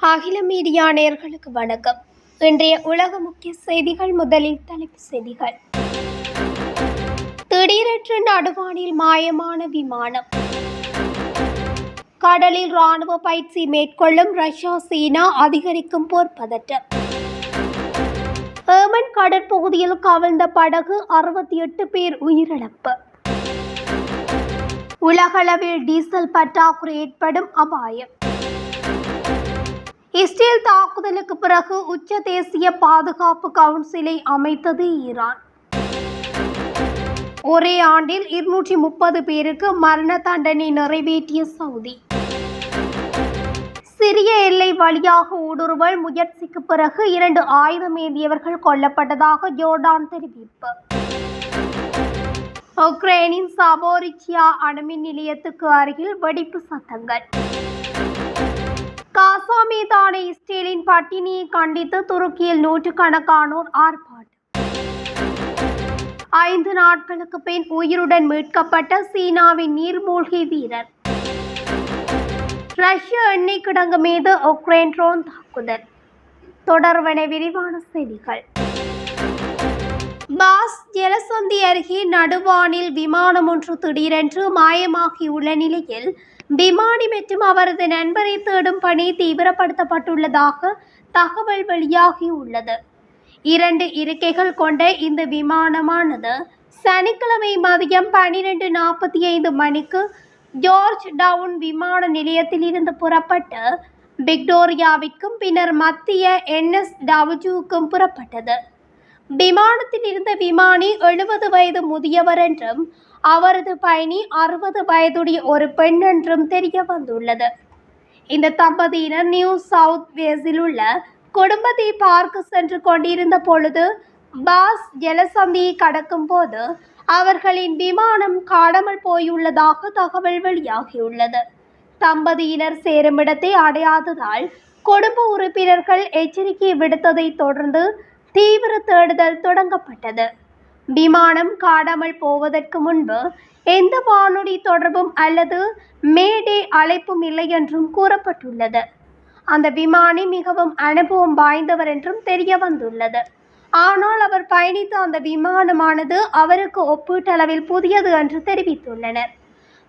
அகில மீடியா நேர்களுக்கு வணக்கம். இன்றைய உலக முக்கிய செய்திகள் முதலில் தலைப்பு செய்திகள். திடீரென்று நடுவானில் மாயமான விமானம். கடலில் ராணுவ பயிற்சி மேற்கொள்ளும் ரஷ்யா சீனா அதிகரிக்கும் போர் பதட்டம் ஏமன் கடற்பகுதியில் கவிழ்ந்த படகு அறுபத்தி எட்டு பேர் உயிரிழப்பு. உலகளவில் டீசல் பற்றாக்குறை ஏற்படும் அபாயம். இஸ்ரேல் தாக்குதலுக்கு பிறகு உச்ச தேசிய பாதுகாப்பு கவுன்சிலை அமைத்தது ஈரான். ஒரே ஆண்டில் இருநூற்றி முப்பது பேருக்கு மரண தண்டனை நிறைவேற்றிய சவுதி. சிறிய எல்லை வழியாக ஊடுருவல் முயற்சிக்கு பிறகு இரண்டு ஆயுதம் ஏந்தியவர்கள் கொல்லப்பட்டதாக ஜோர்டான் தெரிவிப்பு. உக்ரைனின் சபோரிச்சியா அணுமின் நிலையத்துக்கு அருகில் வெடிப்பு சத்தங்கள். காசா மீதான இஸ்ரேலின் பட்டினியை கண்டித்து துருக்கியில் நூற்றுக்கணக்கானோர் ஆர்ப்பாட்டம். ஐந்து நாட்களுக்கு பின் உயிருடன் மீட்கப்பட்ட சீனாவின் நீர்மூழ்கி வீரர். ரஷ்ய எண்ணெய் கிடங்கு மீது உக்ரைன் ட்ரோன் தாக்குதல். தொடர்வன விரிவான செய்திகள். பாஸ் ஜலசந்தி அருகே நடுவானில் விமானம் ஒன்று திடீரென்று மாயமாகியுள்ள நிலையில் விமானி மற்றும் அவரது நண்பரை தேடும் பணி தீவிரப்படுத்தப்பட்டுள்ளதாக தகவல் வெளியாகியுள்ளது இரண்டு இருக்கைகள் கொண்ட இந்த விமானமானது சனிக்கிழமை மதியம் பன்னிரெண்டு நாற்பத்தி ஐந்து மணிக்கு ஜார்ஜ் டவுன் விமான நிலையத்திலிருந்து புறப்பட்டு விக்டோரியாவிற்கும் பின்னர் மத்திய என்எஸ் புறப்பட்டது. விமானத்தில் இருந்த விமானி எழுபது வயது முதியவர் என்றும் அவரது பயணி அறுபது வயதுடைய ஒரு பெண் என்றும் தெரிய வந்துள்ளது. இந்த தம்பதியினர் நியூ சவுத் வேஸில் உள்ள குடும்பத்தை பார்க்க சென்று கொண்டிருந்த பொழுது பாஸ் ஜலசந்தியை கடக்கும் போது அவர்களின் விமானம் காணாமல் போயுள்ளதாக தகவல் வெளியாகியுள்ளது. தம்பதியினர் சேரும் இடத்தை அடையாததால் குடும்ப உறுப்பினர்கள் எச்சரிக்கை விடுத்ததை தொடர்ந்து தீவிர தேடுதல் தொடங்கப்பட்டது. விமானம் காணாமல் போவதற்கு முன்பு எந்த வானொலி தொடர்பும் அல்லது மேடே அழைப்பும் இல்லை என்றும் கூறப்பட்டுள்ளது. அந்த விமானி மிகவும் அனுபவம் வாய்ந்தவர் என்றும் தெரிய வந்துள்ளது ஆனால் அவர் பயணித்த அந்த விமானமானது அவருக்கு ஒப்பீட்டளவில் புதியது என்று தெரிவித்துள்ளனர்.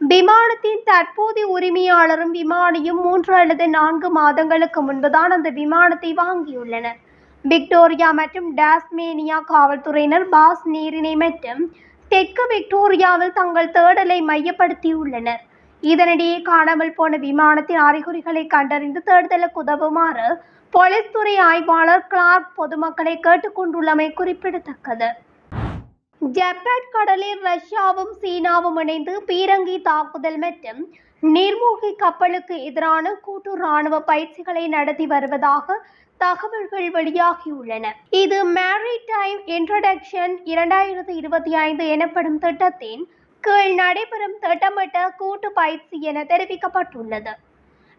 விமானத்தின் தற்போதைய உரிமையாளரும் விமானியும் மூன்று அல்லது நான்கு மாதங்களுக்கு முன்புதான் அந்த விமானத்தை வாங்கியுள்ளனர். விக்டோரியா மற்றும் டாஸ்மேனியா காவல்துறையினர் பாஸ் நீரிணை மற்றும் தெற்கு விக்டோரியாவில் தங்கள் தேடலை மையப்படுத்தியுள்ளனர். இதனிடையே காணாமல் போன விமானத்தின் அறிகுறிகளை கண்டறிந்து தேடுதலுக்கு உதவுமாறு போலீஸ் துறை ஆய்வாளர் கிளார்க் பொதுமக்களை கேட்டுக்கொண்டுள்ளமை குறிப்பிடத்தக்கது. ஜப்பான் கடலில் ரஷ்யாவும் சீனாவும் இணைந்து பீரங்கி தாக்குதல் மற்றும் நீர்மூழ்கி கப்பலுக்கு எதிரான கூட்டு ராணுவ பயிற்சிகளை நடத்தி வருவதாக தகவல்கள் வெளியாகியுள்ளன. இது மேரிடைம் இன்ட்ரடக்ஷன் இரண்டாயிரத்தி இருபத்தி ஐந்து எனப்படும் திட்டத்தின் கீழ் நடைபெறும் திட்டமிட்ட கூட்டு பயிற்சி என தெரிவிக்கப்பட்டுள்ளது.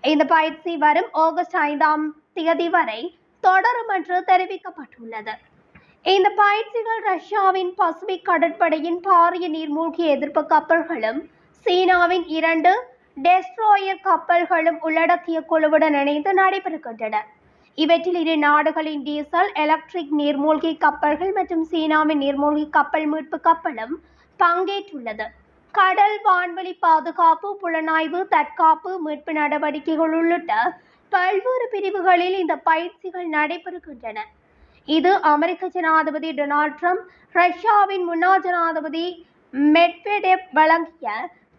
இந்த பயிற்சி வரும் ஆகஸ்ட் ஐந்தாம் தேதி வரை தொடரும் என்று தெரிவிக்கப்பட்டுள்ளது. இந்த பயிற்சிகள் ரஷ்யாவின் பசிபிக் கடற்படையின் பாரிய நீர்மூழ்கி எதிர்ப்பு கப்பல்களும் சீனாவின் இரண்டு டெஸ்ட்ராயர் கப்பல்களும் உள்ளடக்கிய குழுவுடன் இணைந்து நடைபெறுகின்றன. இவற்றில் இரு நாடுகளின் டீசல் எலக்ட்ரிக் நீர்மூழ்கி கப்பல்கள் மற்றும் சீனாவின் நீர்மூழ்கி கப்பல் மீட்பு கப்பலும் பங்கேற்றுள்ளது. கடல் வான்வெளி பாதுகாப்பு புலனாய்வு தற்காப்பு மீட்பு நடவடிக்கைகள் உள்ளிட்ட பல்வேறு பிரிவுகளில் இந்த பயிற்சிகள் நடைபெறுகின்றன. இது அமெரிக்க ஜனாதிபதி டொனால்ட் ட்ரம்ப் ரஷ்யாவின் முன்னாள் ஜனாதிபதி மெட்வெடெவ் வழங்கிய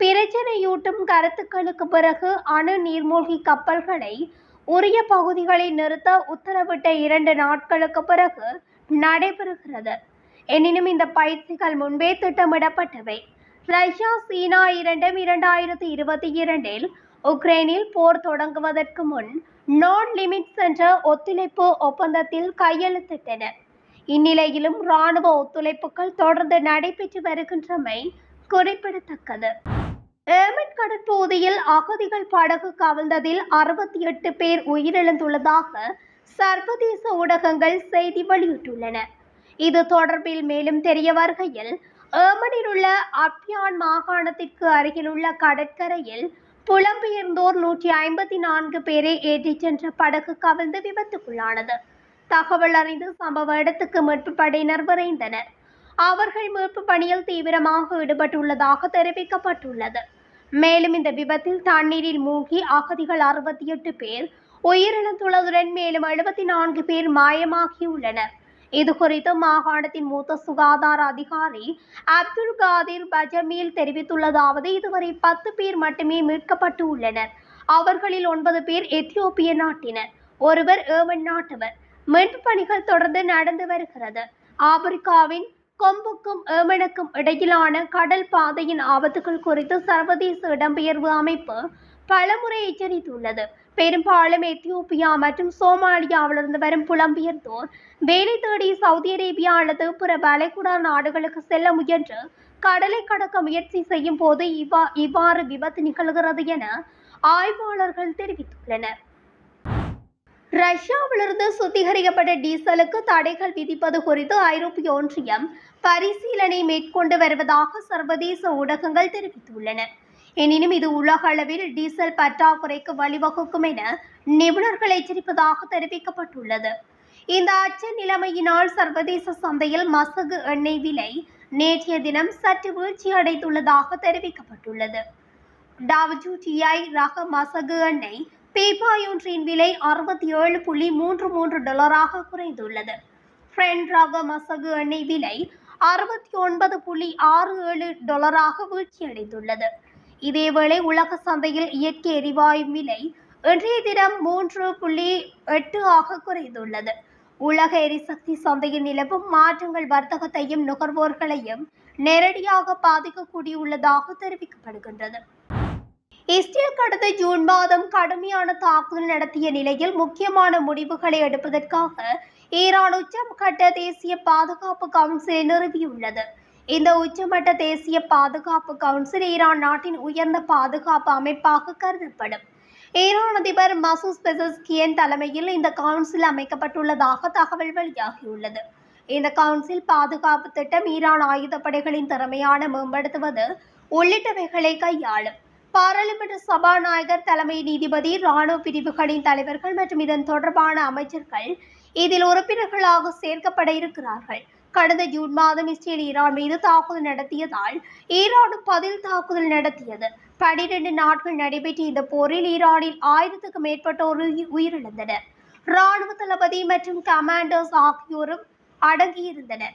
பிரச்சனையூட்டும் கருத்துக்களுக்கு பிறகு அணு நீர்மூழ்கி கப்பல்களை உரிய பகுதிகளில் நிறுத்த உத்தரவிட்ட இரண்டு நாட்களுக்கு பிறகு நடைபெறுகிறது. எனினும் இந்த பயிற்சிகள் முன்பே திட்டமிடப்பட்டவை. ரஷ்யா சீனா இரண்டும் இரண்டாயிரத்தி இருபத்தி இரண்டில் உக்ரைனில் போர் தொடங்குவதற்கு முன் நான் லிமிட்ஸ் என்ற ஒத்துழைப்பு ஒப்பந்தத்தில் கையெழுத்திட்டன. இந்நிலையிலும் இராணுவ ஒத்துழைப்புகள் தொடர்ந்து நடைபெற்று வருகின்றமை குறிப்பிடத்தக்கது. ஏமன் கடற்பகுதியில் அகதிகள் படகு கவிழ்ந்ததில் அறுபத்தி எட்டு பேர் உயிரிழந்துள்ளதாக சர்வதேச ஊடகங்கள் செய்தி வெளியிட்டுள்ளன. இது தொடர்பில் மேலும் தெரிய வருகையில் ஏமனில் உள்ள அப்யான் மாகாணத்திற்கு அருகிலுள்ள கடற்கரையில் புலம்பெயர்ந்தோர் நூற்றி ஐம்பத்தி நான்கு பேரை ஏற்றிச் சென்ற படகு கவிழ்ந்து விபத்துக்குள்ளானது. தகவல் அறிந்து சம்பவ இடத்துக்கு மீட்பு படையினர் விரைந்தனர். அவர்கள் மீட்பு பணியில் தீவிரமாக ஈடுபட்டுள்ளதாக தெரிவிக்கப்பட்டுள்ளது. மேலும் இந்த விபத்தில் தண்ணீரில் மூழ்கி அகதிகள் அறுபத்தி எட்டு பேர் உயிரிழந்துள்ளதுடன் மேலும் எழுபத்தி நான்கு பேர் மாயமாகியுள்ளனர். இது குறித்து மாகாணத்தின் மூத்த சுகாதார அதிகாரி அப்துல் காதிர் பஜமீல் தெரிவித்துள்ளதாவது இதுவரை பத்து பேர் மட்டுமே மீட்கப்பட்டு உள்ளனர் அவர்களில் ஒன்பது பேர் எத்தியோப்பிய நாட்டினர் ஒருவர் ஏமன் நாட்டவர். மீட்பு பணிகள் தொடர்ந்து நடந்து வருகிறது. ஆப்பிரிக்காவின் கொம்புக்கும் ஏமனுக்கும் இடையிலான கடல் பாதையின் ஆபத்துகள் குறித்து சர்வதேச இடம்பெயர்வு அமைப்பு பலமுறை எச்சரித்துள்ளது. பெரும்பாலும் எத்தியோப்பியா மற்றும் சோமாலியாவிலிருந்து வரும் புலம்பெயர்ந்தோர் வேலை தேடி சவுதி அரேபியா அல்லது பிற வளைகுடா நாடுகளுக்கு செல்ல முயன்று கடலை கடக்க முயற்சி செய்யும் போது இவ்வா இவ்வாறு விபத்து நிகழ்கிறது என ஆய்வாளர்கள் தெரிவித்துள்ளனர். ரஷ்யாவிலிருந்து சுத்திகரிக்கப்பட்ட டீசலுக்கு தடைகள் விதிப்பது குறித்து ஐரோப்பிய ஒன்றியம் பரிசீலனை மேற்கொண்டு வருவதாக சர்வதேச ஊடகங்கள் தெரிவித்துள்ளன. எனினும் இது உலக அளவில் டீசல் பற்றாக்குறைக்கு வழிவகுக்கும் என நிபுணர்கள் எச்சரிப்பதாக தெரிவிக்கப்பட்டுள்ளது. இந்த அச்ச நிலைமையினால் சர்வதேச சந்தையில் மசகு எண்ணெய் விலை நேற்றைய தினம் சற்று வீழ்ச்சி அடைந்துள்ளதாக தெரிவிக்கப்பட்டுள்ளது டபிள்யூடிஐ ரக மசகு எண்ணெய் பீப்பாய் ஒன்றின் விலை அறுபத்தி ஏழு புள்ளி மூன்று மூன்று டாலராக குறைந்துள்ளது. ஃப்ரெண்ட் ரக மசகு எண்ணெய் விலை அறுபத்தி ஒன்பது புள்ளி ஆறு ஏழு டாலராக வீழ்ச்சியடைந்துள்ளது. இதேவேளை உலக சந்தையில் இயற்கை எரிவாயு விலை இன்றைய தினம் மூன்று புள்ளி எட்டு ஆக குறைந்துள்ளது. உலக எரிசக்தி சந்தையில் நிலவும் மாற்றங்கள் வர்த்தகத்தையும் நுகர்வோர்களையும் நேரடியாக பாதிக்கக்கூடியுள்ளதாக தெரிவிக்கப்படுகின்றது. இஸ்ரேல் கடந்த ஜூன் மாதம் கடுமையான தாக்குதல் நடத்திய நிலையில் முக்கியமான முடிவுகளை எடுப்பதற்காக ஈரான் உச்சமட்ட தேசிய பாதுகாப்பு கவுன்சிலை நிறுவியுள்ளது. இந்த உச்சமட்ட தேசிய பாதுகாப்பு கவுன்சில் ஈரான் நாட்டின் உயர்ந்த பாதுகாப்பு அமைப்பாக கருதப்படும். ஈரான் அதிபர் மசூஸ் பெசஸ்கியன் தலைமையில் இந்த கவுன்சில் அமைக்கப்பட்டுள்ளதாக தகவல் வெளியாகியுள்ளது. இந்த கவுன்சில் பாதுகாப்பு திட்டம் ஈரான் ஆயுதப்படைகளின் திறமையான மேம்படுத்துவது உள்ளிட்டவைகளை கையாளும். பாராளுமன்ற சபாநாயகர் தலைமை நீதிபதி ராணுவ பிரிவுகளின் தலைவர்கள் மற்றும் இதன் தொடர்பான அமைச்சர்கள் இதில் உறுப்பினர்களாக சேர்க்கப்பட இருக்கிறார்கள். கடந்த ஜூன் மாதம் இஸ்ரேல் ஈரான் மீது தாக்குதல் நடத்தியதால் ஈரானும் பதில் தாக்குதல் நடத்தியது. பனிரெண்டு நாட்கள் நடைபெற்ற இந்த போரில் ஈரானில் ஆயிரத்துக்கும் மேற்பட்டோர் உயிரிழந்தனர். ராணுவ தளபதி மற்றும் கமாண்டர்ஸ் ஆகியோரும் அடங்கியிருந்தனர்.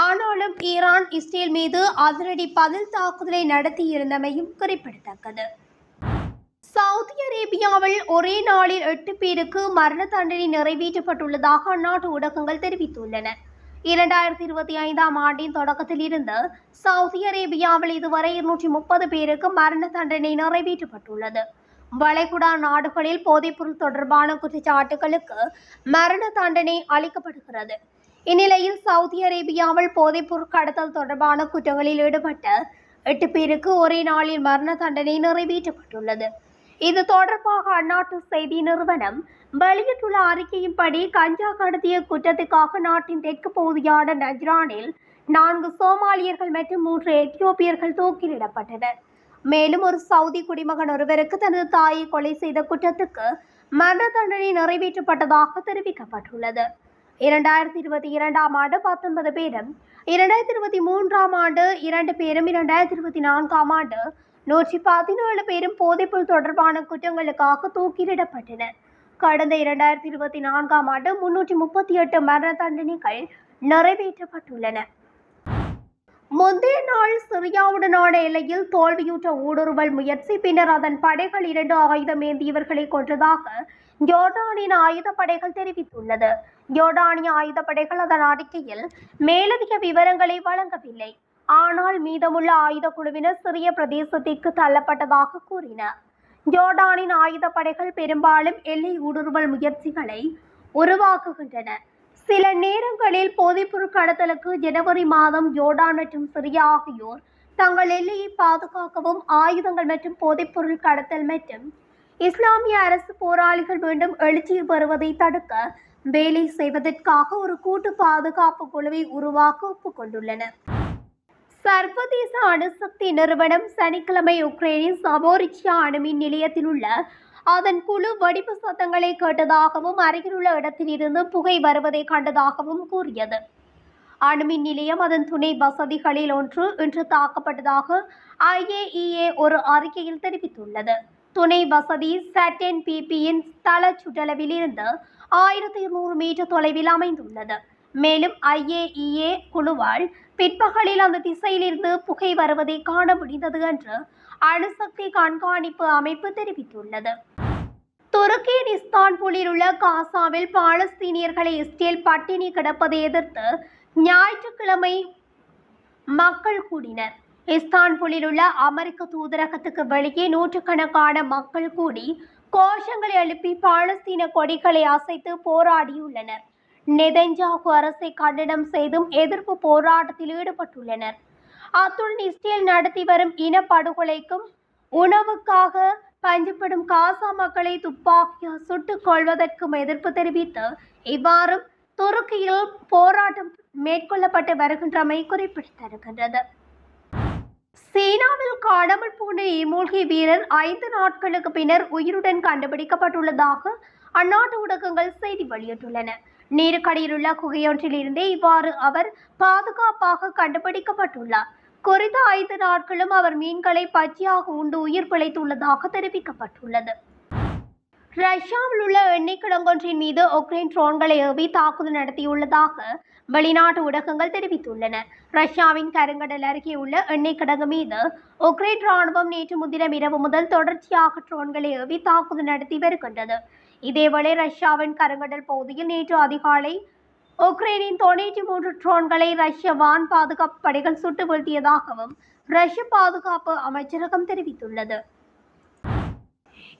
ஆனாலும் ஈரான் இஸ்ரேல் மீது அதிரடி பதில் தாக்குதலை நடத்தியிருந்தமையும் குறிப்பிடத்தக்கது. சவுதி அரேபியாவில் ஒரே நாளில் எட்டு பேருக்கு மரண தண்டனை நிறைவேற்றப்பட்டுள்ளதாக அந்நாட்டு ஊடகங்கள் தெரிவித்துள்ளன. இரண்டாயிரத்தி இருபத்தி ஐந்தாம் ஆண்டின் தொடக்கத்தில் இருந்து சவுதி அரேபியாவில் இதுவரை இருநூற்றி முப்பது பேருக்கு மரண தண்டனை நிறைவேற்றப்பட்டுள்ளது. வளைகுடா நாடுகளில் போதைப்பொருள் தொடர்பான குற்றச்சாட்டுகளுக்கு மரண தண்டனை அளிக்கப்படுகிறது. இந்நிலையில் சவுதி அரேபியாவில் போதைப்பொருள் கடத்தல் தொடர்பான குற்றங்களில் ஈடுபட்ட எட்டு பேருக்கு ஒரே நாளில் மரண தண்டனை நிறைவேற்றப்பட்டுள்ளது. இது தொடர்பாக அந்நாட்டு செய்தி நிறுவனம் வெளியிட்டுள்ள அறிக்கையின்படி கஞ்சா கடத்திய குற்றத்துக்காக நாட்டின் தெற்கு பகுதியான நஜ்ரானில் நான்கு சோமாலியர்கள் மற்றும் மூன்று எத்தியோப்பியர்கள் தூக்கிலிடப்பட்டனர். மேலும் ஒரு சவுதி குடிமகன் ஒருவருக்கு தனது தாயை கொலை செய்த குற்றத்துக்கு மரண தண்டனை நிறைவேற்றப்பட்டதாக தெரிவிக்கப்பட்டுள்ளது. இரண்டாயிரத்தி இருபத்தி இரண்டாம் ஆண்டு பத்தொன்பது பேரும் இரண்டாயிரத்தி இருபத்தி மூன்றாம் ஆண்டு இரண்டு பேரும் இரண்டாயிரத்தி இருபத்தி நான்காம் ஆண்டு நூற்றி பதினேழு பேரும் போதைப்பொருள் தொடர்பான குற்றங்களுக்காக தூக்கிலிடப்பட்டனர். கடந்த இரண்டாயிரத்தி இருபத்தி நான்காம் ஆண்டு முன்னூற்றி முப்பத்தி எட்டு மரண தண்டனைகள் நிறைவேற்றப்பட்டுள்ளன. முந்தைய நாள் சிரியாவுடனான எல்லையில் தோல்வியுற்ற ஊடுருவல் முயற்சி பின்னர் அதன் படைகள் இரண்டு ஆயுதம் ஏந்தியவர்களை கொன்றதாக ஜோர்டானின் ஆயுதப்படைகள் தெரிவித்துள்ளது. ஜோர்டானிய ஆயுதப்படைகள் அதன் அறிக்கையில் மேலதிக விவரங்களை வழங்கவில்லை. ஆனால் மீதமுள்ள ஆயுத குழுவினர் சிறிய பிரதேசத்திற்கு தள்ளப்பட்டதாக கூறினர் ஜோர்டானின் ஆயுதப்படைகள் பெரும்பாலும் எல்லை ஊடுருவல் முயற்சிகளை உருவாக்குகின்றன. சில நேரங்களில் போதைப்பொருள் கடத்தலுக்கு ஜனவரி மாதம் ஜோர்டான் மற்றும் சிரியா ஆகியோர் தங்கள் எல்லையை பாதுகாக்கவும் ஆயுதங்கள் மற்றும் போதைப்பொருள் கடத்தல் மற்றும் இஸ்லாமிய அரசு போராளிகள் மீண்டும் எழுச்சி பெறுவதை தடுக்க வேலை செய்வதற்காக ஒரு கூட்டு பாதுகாப்பு குழுவை உருவாக்க ஒப்புக்கொண்டுள்ளனர் சர்வதேச அணுசக்தி நிறுவனம் சனிக்கிழமை உக்ரைனின் சபோரிச்சியா அணுமின் நிலையத்தில் உள்ள அதன் குழு வெடிப்பு சத்தங்களை கேட்டதாகவும் அருகிலுள்ள இடத்திலிருந்து புகை வருவதை கண்டதாகவும் கூறியது. அணுமின் நிலையம் அதன் துணை வசதிகளில் ஒன்று இன்று தாக்கப்பட்டதாக ஐஏஇஏ ஒரு அறிக்கையில் தெரிவித்துள்ளது. துணை வசதி சட்டன் பிபியின் தள சுற்றளவில் இருந்து ஆயிரத்தி இருநூறு மீட்டர் தொலைவில் அமைந்துள்ளது. மேலும் ஐஏஇஏ குழுவால் பிற்பகலில் அந்த திசையிலிருந்து புகை வருவதை காண முடிந்தது என்று அணுசக்தி கண்காணிப்பு அமைப்பு தெரிவித்துள்ளது. துருக்கியின் இஸ்தான்புலில் உள்ள காசாவில் பாலஸ்தீனியர்களை இஸ்ரேல் பட்டினி கிடப்பதை எதிர்த்து ஞாயிற்றுக்கிழமை மக்கள் கூடினர். இஸ்தான்புலில் உள்ள அமெரிக்க தூதரகத்துக்கு வெளியே நூற்றுக்கணக்கான மக்கள் கூடி கோஷங்களை எழுப்பி பாலஸ்தீன கொடிகளை அசைத்து போராடியுள்ளனர். நெதஞ்சாகு அரசை கண்டனம் செய்தும் எதிர்ப்பு போராட்டத்தில் ஈடுபட்டுள்ளனர். அத்துடன் இஸ்ரேல் நடத்தி வரும் இனப்படுகொலைக்கும் உணவுக்காக பஞ்சப்படும் காசா மக்களை துப்பாக்கியால் சுட்டுக் கொள்வதற்கும் எதிர்ப்பு தெரிவித்து இவ்வாறு துருக்கியில் போராட்டம் மேற்கொள்ளப்பட்டு வருகின்றமை குறிப்பிடத்தருகின்றது சீனாவில் காணாமல் போன நீர்மூழ்கி வீரர் ஐந்து நாட்களுக்கு பின்னர் உயிருடன் கண்டுபிடிக்கப்பட்டுள்ளதாக அந்நாட்டு ஊடகங்கள் செய்தி வெளியிட்டுள்ளன. நீருக்கடியிலுள்ள குகையொன்றில் இருந்தே இவ்வாறு அவர் பாதுகாப்பாக கண்டுபிடிக்கப்பட்டுள்ளார். குறித்த ஐந்து நாட்களும் அவர் மீன்களை பச்சையாக உண்டு உயிர் பிழைத்துள்ளதாக தெரிவிக்கப்பட்டுள்ளது. ரஷ்யாவில் உள்ள எண்ணெய் கிடங்கொன்றின் மீது உக்ரைன் ட்ரோன்களை ஏவி தாக்குதல் நடத்தியுள்ளதாக வெளிநாட்டு ஊடகங்கள் தெரிவித்துள்ளன. ரஷ்யாவின் கருங்கடல் அருகே உள்ள எண்ணெய் கிடங்கு மீது உக்ரைன் ராணுவம் நேற்று முன்தினம் இரவு முதல் தொடர்ச்சியாக ட்ரோன்களை ஏவி தாக்குதல் நடத்தி வருகின்றது. இதேவேளை ரஷ்யாவின் கருங்கடல் பகுதியில் நேற்று அதிகாலை உக்ரைனின் தொண்ணூற்றி மூன்று ட்ரோன்களை ரஷ்ய வான் பாதுகாப்பு படைகள் சுட்டு வீழ்த்தியதாகவும் ரஷ்ய பாதுகாப்பு அமைச்சரகம் தெரிவித்துள்ளது.